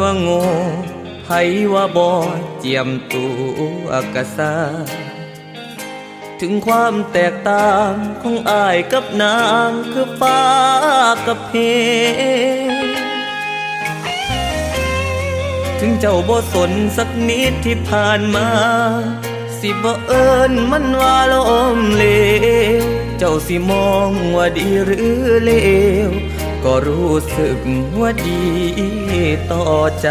ว่าโง่ไผว่าบอเจียมตัวกะซาถึงความแตกต่างของอายกับนางคือฟ้ากับเพถึงเจ้าบ่สนสักนิดที่ผ่านมา สิบ่เอิญมันว่าลมเลวเจ้าสิมองว่าดีหรือเลว ก็รู้สึกว่าดีต่อใจ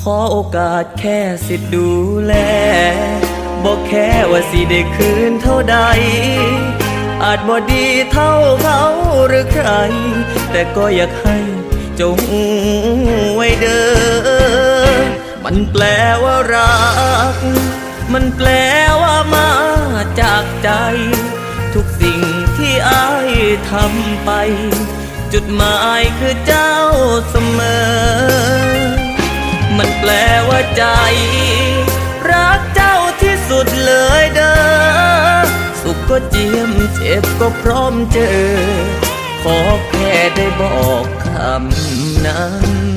ขอโอกาสแค่สิดูแลบอกแค่ว่าสิได้คืนเท่าใด อาจบ่ดีเท่าเขาหรือใคร แต่ก็อยากให้จ้าหูไว้เด้อมันแปลว่ารัก มันแปลว่ามาจากใจ ทุกสิ่ง ทำไป จุดหมายคือเจ้าเสมอ มันแปลว่าใจ รักเจ้าที่สุดเลยเด้อสุขก็เจียมเจ็บก็พร้อมเจอ ขอแค่ได้บอกคำนั้น